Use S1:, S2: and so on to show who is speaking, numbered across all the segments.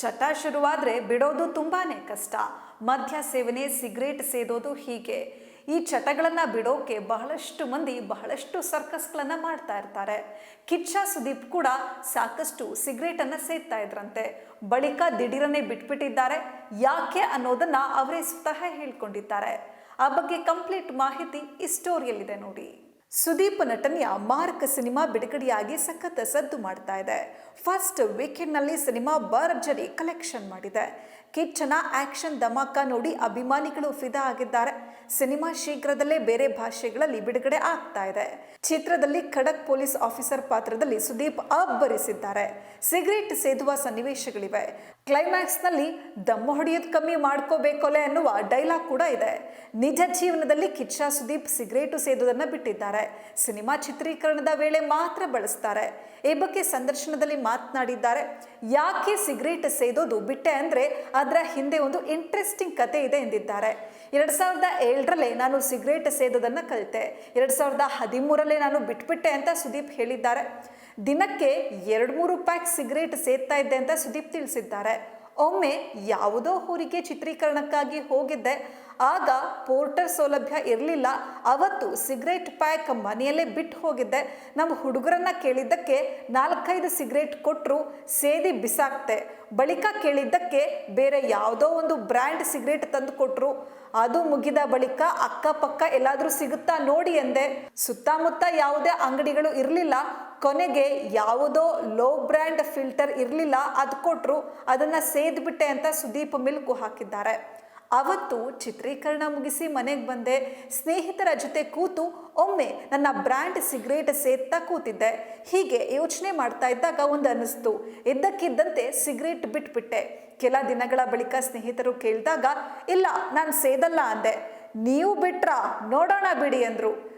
S1: ಚಟ ಶುರುವಾದರೆ ಬಿಡೋದು ತುಂಬಾ ಕಷ್ಟ. ಮದ್ಯ ಸೇವನೆ, ಸಿಗರೇಟ್ ಸೇದೋದು ಹೀಗೆ. ಈ ಚಟಗಳನ್ನು ಬಿಡೋಕೆ ಬಹಳಷ್ಟು ಮಂದಿ ಬಹಳಷ್ಟು ಸರ್ಕಸ್ಗಳನ್ನು ಮಾಡ್ತಾ ಇರ್ತಾರೆ. ಕಿಚ್ಚ ಸುದೀಪ್ ಕೂಡ ಸಾಕಷ್ಟು ಸಿಗರೇಟನ್ನು ಸೇದ್ತಾ ಇದ್ರಂತೆ. ಬಳಿಕ ದಿಢೀರನೆ ಬಿಟ್ಬಿಟ್ಟಿದ್ದಾರೆ. ಯಾಕೆ ಅನ್ನೋದನ್ನು ಅವರೇ ಸ್ವತಃ ಹೇಳ್ಕೊಂಡಿದ್ದಾರೆ. ಆ ಬಗ್ಗೆ ಕಂಪ್ಲೀಟ್ ಮಾಹಿತಿ ಈ ಸ್ಟೋರಿಯಲ್ಲಿದೆ ನೋಡಿ. ಸುದೀಪ್ ನಟನೆಯ ಮಾರ್ಕ್ ಸಿನಿಮಾ ಬಿಡುಗಡೆಯಾಗಿ ಸಖತ್ ಸದ್ದು ಮಾಡ್ತಾ ಇದೆ. ಫಸ್ಟ್ ವೀಕೆಂಡ್ನಲ್ಲಿ ಸಿನಿಮಾ ಭರ್ಜರಿ ಕಲೆಕ್ಷನ್ ಮಾಡಿದೆ. ಕಿಚ್ಚನ ಆಕ್ಷನ್ ಧಮಾಕ ನೋಡಿ ಅಭಿಮಾನಿಗಳು ಫಿದಾ ಆಗಿದ್ದಾರೆ. ಸಿನಿಮಾ ಶೀಘ್ರದಲ್ಲೇ ಬೇರೆ ಭಾಷೆಗಳಲ್ಲಿ ಬಿಡುಗಡೆ ಆಗ್ತಾ ಇದೆ. ಚಿತ್ರದಲ್ಲಿ ಖಡಕ್ ಪೊಲೀಸ್ ಆಫೀಸರ್ ಪಾತ್ರದಲ್ಲಿ ಸುದೀಪ್ ಅಬ್ಬರಿಸಿದ್ದಾರೆ. ಸಿಗರೇಟ್ ಸೇದುವ ಸನ್ನಿವೇಶಗಳಿವೆ. ಕ್ಲೈಮ್ಯಾಕ್ಸ್ನಲ್ಲಿ ದಮ್ಮು ಹೊಡೆಯೋದು ಕಮ್ಮಿ ಮಾಡ್ಕೋಬೇಕೋಲೆ ಅನ್ನುವ ಡೈಲಾಗ್ ಕೂಡ ಇದೆ. ನಿಜ ಜೀವನದಲ್ಲಿ ಕಿಚ್ಚ, ಸುದೀಪ್ ಸಿಗರೇಟು ಸೇದುವುದನ್ನು ಬಿಟ್ಟಿದ್ದಾರೆ. ಸಿನಿಮಾ ಚಿತ್ರೀಕರಣದ ವೇಳೆ ಮಾತ್ರ ಬಳಸ್ತಾರೆ. ಈ ಬಗ್ಗೆ ಸಂದರ್ಶನದಲ್ಲಿ ಮಾತನಾಡಿದ್ದಾರೆ. ಯಾಕೆ ಸಿಗರೇಟ್ ಸೇದೋದು ಬಿಟ್ಟೆ ಅಂದ್ರೆ ಅದರ ಹಿಂದೆ ಒಂದು ಇಂಟ್ರೆಸ್ಟಿಂಗ್ ಕತೆ ಇದೆ ಎಂದಿದ್ದಾರೆ. ಎರಡ್ ಸಾವಿರದ ಏಳರಲ್ಲೇ ನಾನು ಸಿಗರೇಟ್ ಸೇದೋದನ್ನು ಕಲಿತೆ. ಎರಡು ಸಾವಿರದ ಹದಿಮೂರಲ್ಲೇ ನಾನು ಬಿಟ್ಬಿಟ್ಟೆ ಅಂತ ಸುದೀಪ್ ಹೇಳಿದ್ದಾರೆ. ದಿನಕ್ಕೆ ಎರಡು ಮೂರು ಪ್ಯಾಕ್ ಸಿಗರೇಟ್ ಸೇದ್ತಾ ಇದ್ದೆ ಅಂತ ಸುದೀಪ್ ತಿಳಿಸಿದ್ದಾರೆ. ಒಮ್ಮೆ ಯಾವುದೋ ಊರಿಗೆ ಚಿತ್ರೀಕರಣಕ್ಕಾಗಿ ಹೋಗಿದ್ದೆ. ಆಗ ಪೋರ್ಟರ್ ಸೌಲಭ್ಯ ಇರಲಿಲ್ಲ. ಅವತ್ತು ಸಿಗರೇಟ್ ಪ್ಯಾಕ್ ಮನೆಯಲ್ಲೇ ಬಿಟ್ಟು ಹೋಗಿದ್ದೆ. ನಮ್ಮ ಹುಡುಗರನ್ನ ಕೇಳಿದ್ದಕ್ಕೆ ನಾಲ್ಕೈದು ಸಿಗರೇಟ್ ಕೊಟ್ಟರು ಸೇದಿ ಬಿಸಾಕ್ತೆ. ಬಳಿಕ ಕೇಳಿದ್ದಕ್ಕೆ ಬೇರೆ ಯಾವುದೋ ಒಂದು ಬ್ರ್ಯಾಂಡ್ ಸಿಗರೇಟ್ ತಂದು ಕೊಟ್ಟರು ಅದು ಮುಗಿದ ಬಳಿಕ ಅಕ್ಕಪಕ್ಕ ಎಲ್ಲಾದರೂ ಸಿಗುತ್ತಾ ನೋಡಿ ಎಂದೆ. ಸುತ್ತಮುತ್ತ ಯಾವುದೇ ಅಂಗಡಿಗಳು ಇರಲಿಲ್ಲ. ಕೊನೆಗೆ ಯಾವುದೋ ಲೋ ಬ್ರ್ಯಾಂಡ್ ಫಿಲ್ಟರ್ ಇರಲಿಲ್ಲ, ಅದು ಕೊಟ್ಟರು ಅದನ್ನು ಸೇದ್ಬಿಟ್ಟೆ ಅಂತ ಸುದೀಪ್ ಮಿಲ್ಕು ಹಾಕಿದ್ದಾರೆ. ಅವತ್ತು ಚಿತ್ರೀಕರಣ ಮುಗಿಸಿ ಮನೆಗೆ ಬಂದೆ. ಸ್ನೇಹಿತರ ಜೊತೆ ಕೂತು ಒಮ್ಮೆ ನನ್ನ ಬ್ರ್ಯಾಂಡ್ ಸಿಗರೇಟ್ ಸೇದ್ತಾ ಕೂತಿದ್ದೆ. ಹೀಗೆ ಯೋಚನೆ ಮಾಡ್ತಾ ಇದ್ದಾಗ ಒಂದು ಅನ್ನಿಸ್ತು. ಇದ್ದಕ್ಕಿದ್ದಂತೆ ಸಿಗರೇಟ್ ಬಿಟ್ಬಿಟ್ಟೆ. ಕೆಲ ದಿನಗಳ ಬಳಿಕ ಸ್ನೇಹಿತರು ಕೇಳಿದಾಗ, ಇಲ್ಲ, ನಾನು ಸೇದಲ್ಲ ಅಂದೆ. ನೀವು ಬಿಟ್ರಾ? ನೋಡೋಣ ಬಿಡಿ ಅಂದರು.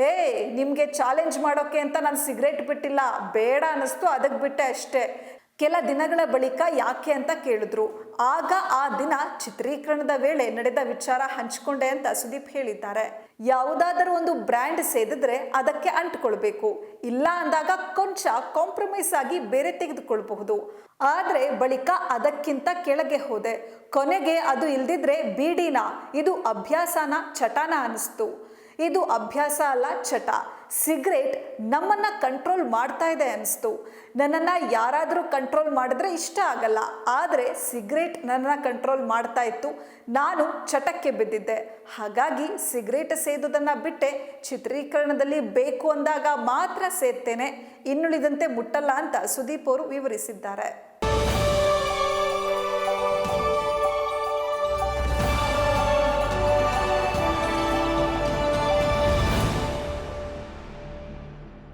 S1: ಹೇ, ನಿಮಗೆ ಚಾಲೆಂಜ್ ಮಾಡೋಕ್ಕೆ ಅಂತ ನಾನು ಸಿಗರೇಟ್ ಬಿಟ್ಟಿಲ್ಲ. ಬೇಡ ಅನ್ನಿಸ್ತು ಅದಕ್ಕೆ ಬಿಟ್ಟೆ ಅಷ್ಟೇ. ಕೆಲ ದಿನಗಳ ಬಳಿಕ ಯಾಕೆ ಅಂತ ಕೇಳಿದ್ರು. ಆಗ ಆ ದಿನ ಚಿತ್ರೀಕರಣದ ವೇಳೆ ನಡೆದ ವಿಚಾರ ಹಂಚಿಕೊಂಡೆ ಅಂತ ಸುದೀಪ್ ಹೇಳಿದ್ದಾರೆ. ಯಾವುದಾದರೂ ಒಂದು ಬ್ರ್ಯಾಂಡ್ ಸೇದಿದ್ರೆ ಅದಕ್ಕೆ ಅಂಟ್ಕೊಳ್ಬೇಕು. ಇಲ್ಲ ಅಂದಾಗ ಕೊಂಚ ಕಾಂಪ್ರಮೈಸ್ ಆಗಿ ಬೇರೆ ತೆಗೆದುಕೊಳ್ಬಹುದು. ಆದರೆ ಬಳಿಕ ಅದಕ್ಕಿಂತ ಕೆಳಗೆ ಹೋದೆ. ಕೊನೆಗೆ ಅದು ಇಲ್ದಿದ್ರೆ ಬೀಡಿನ, ಇದು ಅಭ್ಯಾಸನ, ಚಟಾನ ಅನಿಸ್ತು ಇದು ಅಭ್ಯಾಸ ಅಲ್ಲ, ಚಟ. ಸಿಗರೇಟ್ ನಮ್ಮನ್ನ ಕಂಟ್ರೋಲ್ ಮಾಡ್ತಾ ಇದೆ ಅನಿಸ್ತು. ನನ್ನನ್ನು ಯಾರಾದರೂ ಕಂಟ್ರೋಲ್ ಮಾಡಿದ್ರೆ ಇಷ್ಟ ಆಗಲ್ಲ. ಆದರೆ ಸಿಗರೇಟ್ ನನ್ನನ್ನು ಕಂಟ್ರೋಲ್ ಮಾಡ್ತಾ ಇತ್ತು. ನಾನು ಚಟಕ್ಕೆ ಬಿದ್ದಿದ್ದೆ. ಹಾಗಾಗಿ ಸಿಗರೇಟ್ ಸೇದುವುದನ್ನು ಬಿಟ್ಟೆ. ಚಿತ್ರೀಕರಣದಲ್ಲಿ ಬೇಕು ಅಂದಾಗ ಮಾತ್ರ ಸೇದ್ತೇನೆ. ಇನ್ನುಳಿದಂತೆ ಮುಟ್ಟಲ್ಲ ಅಂತ ಸುದೀಪ್ ಅವರು ವಿವರಿಸಿದ್ದಾರೆ.